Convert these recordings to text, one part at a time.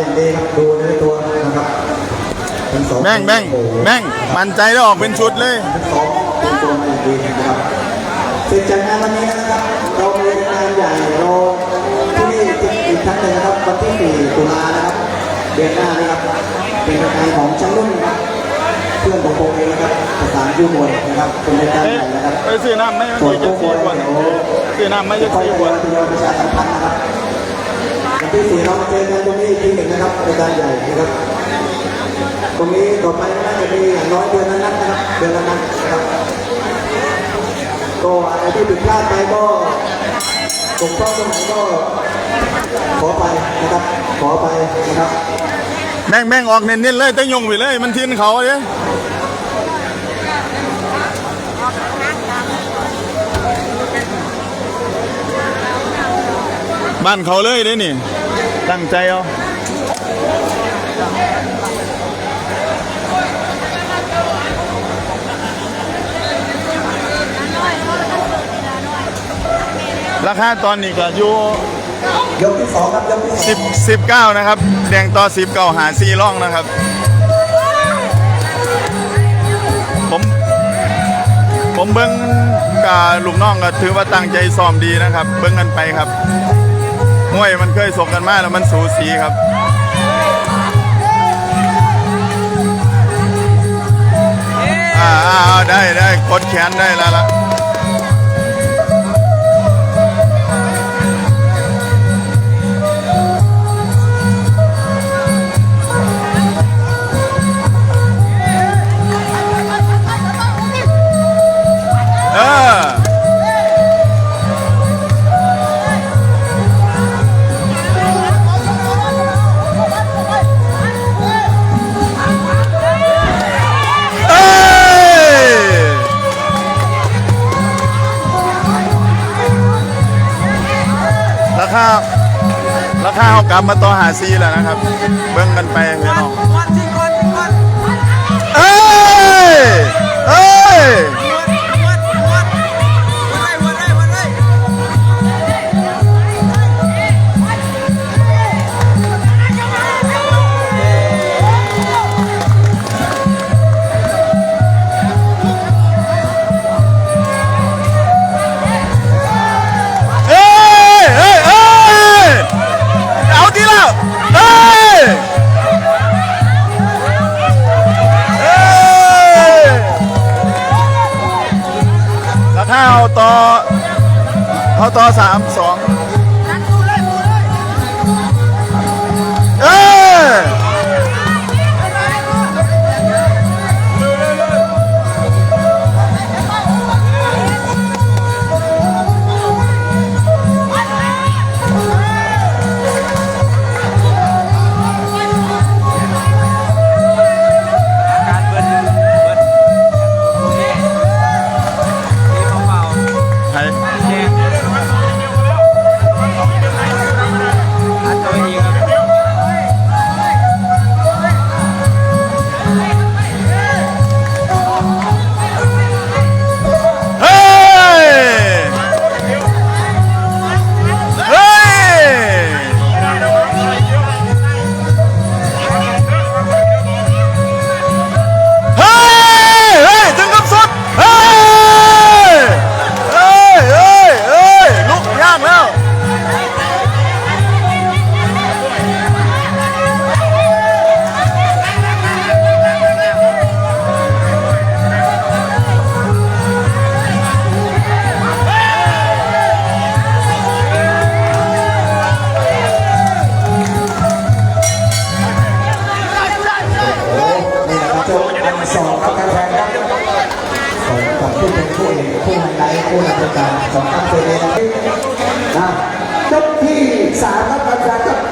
อย่างดีครับดูในตัวนะครับทั้งสองแม่งแม่งโอ้โหแม่งมั่นใจแล้วออกเป็นชุดเลยทั้งสองเป็นตัวมาอย่างดีนะครับเสร็จจากงานวันนี้นะครับเรามีงานใหญ่เราที่นี่อีกครั้งหนึ่งนะครับวันที่ 4 ตุลานะครับเดือนหน้านะครับเป็นรายการของชั้นรุ่นนะครับเพื่อนของผมเองนะครับภาษายูมวยนะครับเป็นรายการเอ๊ะใหญ่นะครับไปซื้อน้ำไหม่มันส่วนจะผู้มสี่วยขวดเดี๋ยวซื้อน้ำไม่จะค่อยสี่ทขวดยอยประชาสัมพันธ์นะครับวันที่สี่เรามาเจอกัน ตรงนี้อีกทีหนึ่งนะครับรารใหญ่นะครับ ตรงนี้ต่อไปน่าจะมีอย่างน้อยเดือนละนัดนะครับเดือนละนัดนะครับ ก็อะไรที่ผิดพลาดไปก็ตกพร่องตรงไหนก็ ขอไปนะครับ ขอไปนะครับแม่งแม่งออกเน้นๆเลยต้งยงไปเลย มันทินเขาเลยบ้านเขาเลยเด้นี่ ตั้งใจเอา ราคาตอนนี้ก็อยู่ยกที่สองครับยกที่สองสิบสิบเก้านะครับ แดงต่อสิบเก้าหาซีร่องนะครับ ผมผมเบิ้งกับลูกน้องก็ถือว่าตั้งใจซ้อมดีนะครับ เบิ้งกันไปครับมวยมันเคยส่งกันมาแล้วมันสูสีครับ อ่าอาได้ได้กดแขนได้แล้วล่ะเออ กลับมาต่อหาซีแล้วนะครับ เบิ่งกันไปพี่น้อง ต่อสามสอง นะยกที่สามครับแฟนๆครับ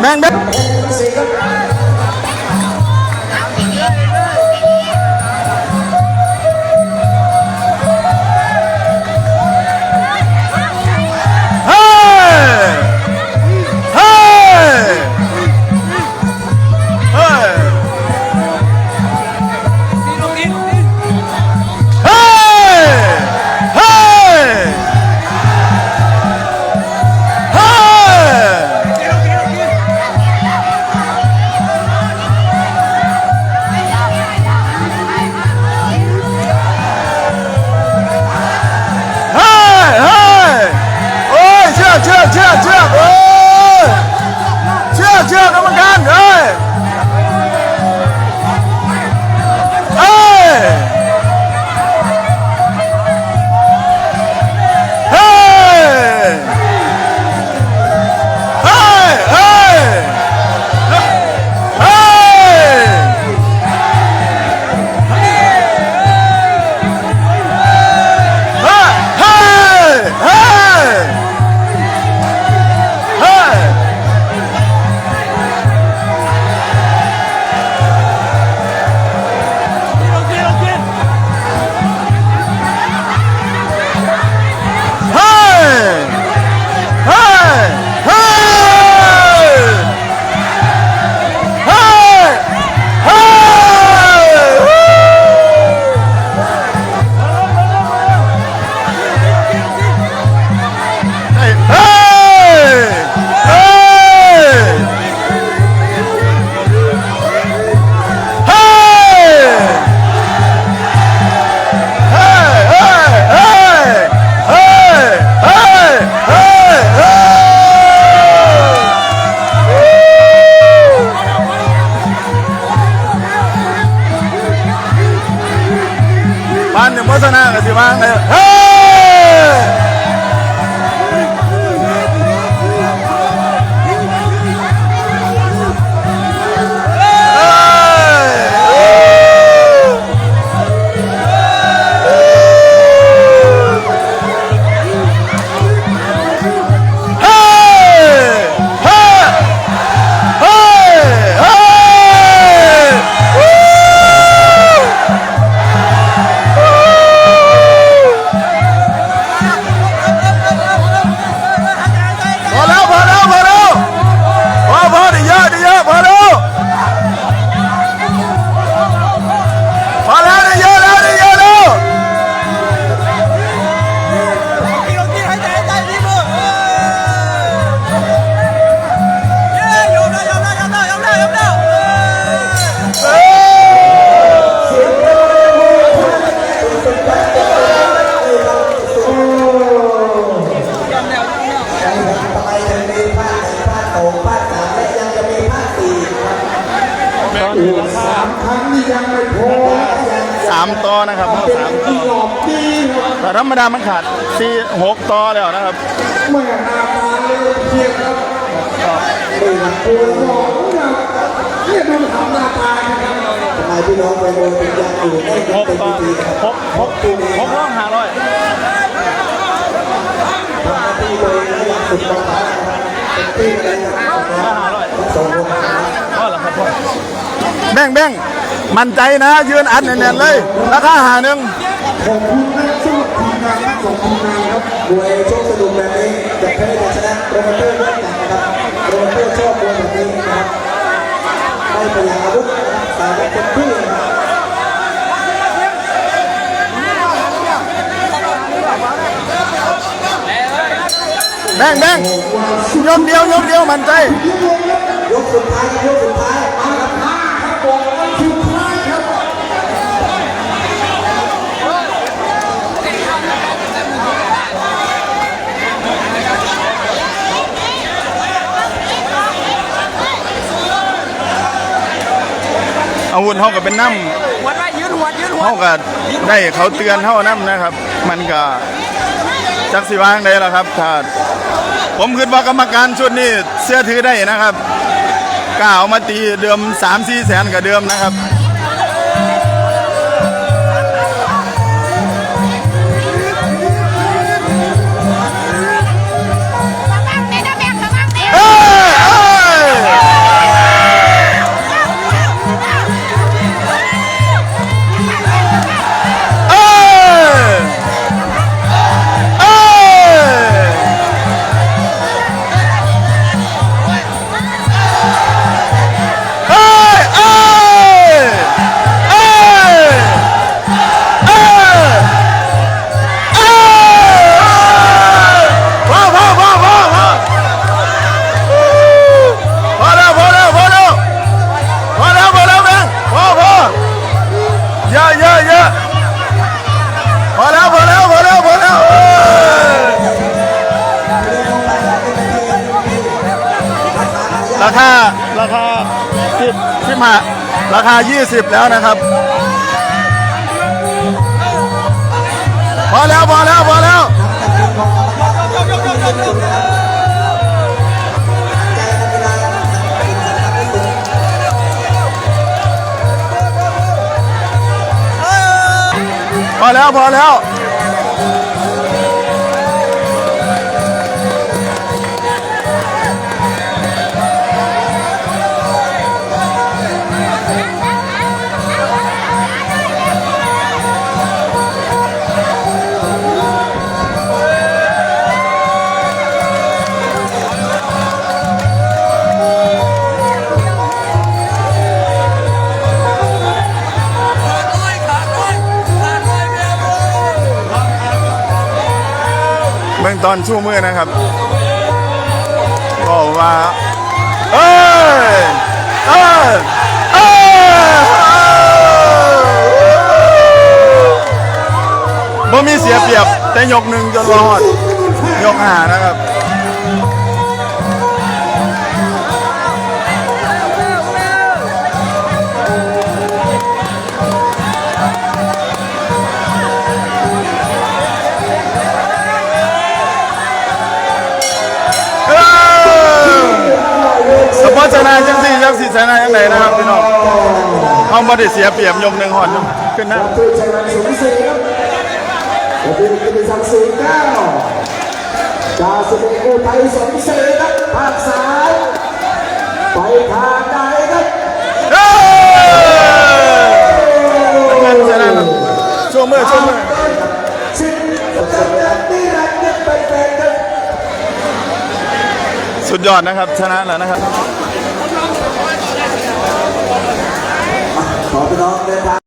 แมงเบ็ด รมดามันขาดสี่หกต่อแล้วนะครับเมื่อนาตาเร็วเพียงครับไม่หลังตัวหอกครับเนี่ยดูทำหน้าตาครับทำไมพี่น้องไปโดนเป็นยังอยู่ได้หกเป็นต่อทีครับหกหกหกร้องหาร้อยทำหน้าที่เลยและยังสุดประการเป็นที่เลยครับหาร้อยส่งลงมาพ่อหรอครับพ่อแบ่งแบ่งมั่นใจนะ ยืนอัดแน่นๆเลยราคาหาหนึ่ง ทีมงานทั้งสองทีมงานครับมวยช่วงสนุกแบบนี้จะแพ้จะชนะโปรโมเตอร์เลือกกันนะครับโปรโมเตอร์ชอบมวยแบบนี้นะครับไม่พยายามอาวุธนะครับแต่ว่าเป็นที่นะครับแบ่งแบ่งยกเดียวยกเดียวมั่นใจยกสุดท้ายยกสุดท้าย วุธเท่ากับเป็นน้หัวไว้ยืนหัวยืนำหัวเท่ากับได้เขาเตือนเท่าน้ำนะครับ มันก็จักสิวางได้แล้วครับถ้าผมคิดว่ากรรมการชุดนี้เสื้อถือได้นะครับกล้าเอามาตีเดิมสามสี่แสนกับเดิมนะครับ 20 แล้วนะครับ พอแล้วพอแล้วพอแล้วพอแล้วพอแล้ว ตอนชูมือนะครับก็ว่าเอ้ยเอ้ยเอ้ยบ่มีเสียเปรียบแต่ยกหนึ่งจนรอดยกหานะครับ ชนะจังสี่จังสี่ชนะยังไงนะครับพี่น้องเขาบ่ได้เสียเปรียบยกหนึ่งหอดขึ้นนะคือชัยวัฒน์สมศรีครับและเป็นกิติศักดิ์ศรีเก้าจ่าสิบเอกอุทัยสมศรีครับภาคซ้ายไปทางใดครับเอ้ยเงินชนะครับช่วงมือช่วงมือชิงประจำเดือนนี้รักเด็กเป็นแฟนครับสุดยอดนะครับ ชนะแล้วนะครับ ขอ พี่น้องเดินทาง